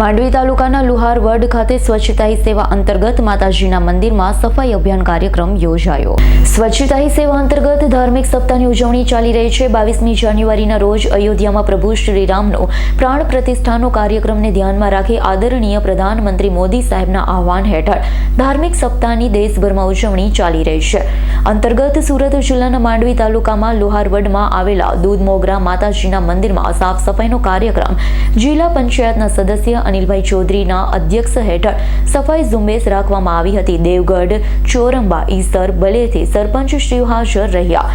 માંડવી તાલુકાના લુહાર વડ ખાતે સ્વચ્છતા સેવા અંતર્ગત માતાજીના મંદિરમાં સફાઈ અભિયાન કાર્યક્રમ યોજાયો. સ્વચ્છતા સેવા અંતર્ગત ધાર્મિક સપ્તાહની ઉજવણી ચાલી રહી છે. બાવીસમી જાન્યુઆરીના રોજ અયોધ્યામાં પ્રભુ શ્રીરામનો પ્રાણ પ્રતિષ્ઠાનો કાર્યક્રમને ધ્યાનમાં રાખી આદરણીય પ્રધાનમંત્રી મોદી સાહેબના આહવાન હેઠળ ધાર્મિક સપ્તાહની દેશભરમાં ઉજવણી ચાલી રહી છે. અંતર્ગત સુરત જિલ્લાના માંડવી તાલુકામાં લુહારવડમાં આવેલા દૂધ મોગરા માતાજીના મંદિરમાં સાફ સફાઈનો કાર્યક્રમ જિલ્લા પંચાયતના સદસ્ય અનિલભાઈ ચૌધરીના અધ્યક્ષ હેઠળ સફાઈ ઝુંબેશ રાખવામાં આવી હતી. દેવગઢ ચોરંબા ઈસર બલેથી સરપંચ શ્રી હાજર રહ્યા.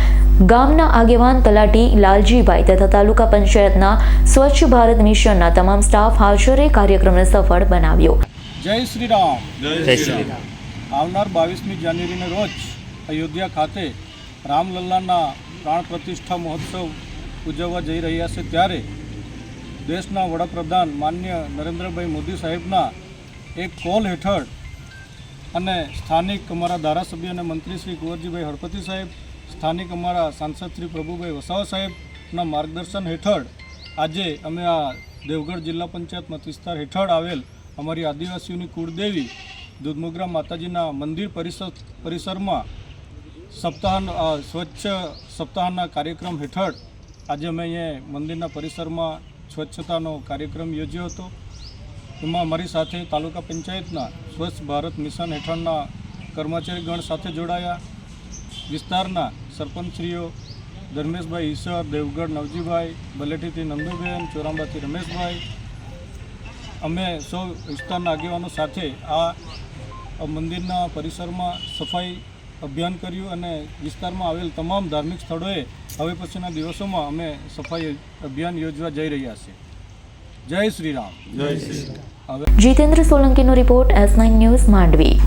ગામના આગેવાન તલાટી લાલજીભાઈ તથા તાલુકા પંચાયતના સ્વચ્છ ભારત મિશનના તમામ સ્ટાફ હાજરે કાર્યક્રમને સફળ બનાવ્યો. જય શ્રી રામ જય શ્રી રામ આવનાર બાવીસમી જાન્યુઆરીના રોજ અયોધ્યા ખાતે રામલલ્લાના પ્રાણ પ્રતિષ્ઠા મહોત્સવ ઉજવવા જઈ રહ્યા છે. ત્યારે દેશના વડાપ્રધાન માન્ય નરેન્દ્રભાઈ મોદી સાહેબના એક કોલ હેઠળ અને સ્થાનિક અમારા ધારાસભ્ય અને મંત્રી શ્રી કુંવરજીભાઈ હળપતિ સાહેબ, સ્થાનિક અમારા સાંસદ શ્રી પ્રભુભાઈ વસાવા સાહેબના માર્ગદર્શન હેઠળ આજે અમે આ દેવગઢ જિલ્લા પંચાયત મત વિસ્તાર હેઠળ આવેલ અમારી આદિવાસીઓની કુળદેવી દૂધમોગરા માતાજીના મંદિર પરિસર પરિસરમાં સપ્તાહ સ્વચ્છ સપ્તાહના કાર્યક્રમ હેઠળ આજે અમે અહીંયા મંદિરના પરિસરમાં સ્વચ્છતાનો કાર્યક્રમ યોજ્યો હતો. એમાં અમારી સાથે તાલુકા પંચાયતના સ્વચ્છ ભારત મિશન હેઠળના કર્મચારીગણ સાથે જોડાયા. વિસ્તારના સરપંચશ્રીઓ ધર્મેશભાઈ ઈશ્વર દેવગઢ નવજીભાઈ બલેઠીથી નંદુબેન, ચોરાંબાથી રમેશભાઈ. અમે સૌ વિસ્તારના આગેવાનો સાથે આ મંદિરના પરિસરમાં સફાઈ અભિયાન કર્યું અને વિસ્તારમાં આવેલ તમામ ધાર્મિક સ્થળોએ હવે પછીના દિવસોમાં અમે સફાઈ અભિયાન યોજવા જઈ રહ્યા છીએ. જય શ્રી રામ. જય શ્રી રામ. હવે Jitendra સોલંકીનો report S nine news Mandvi.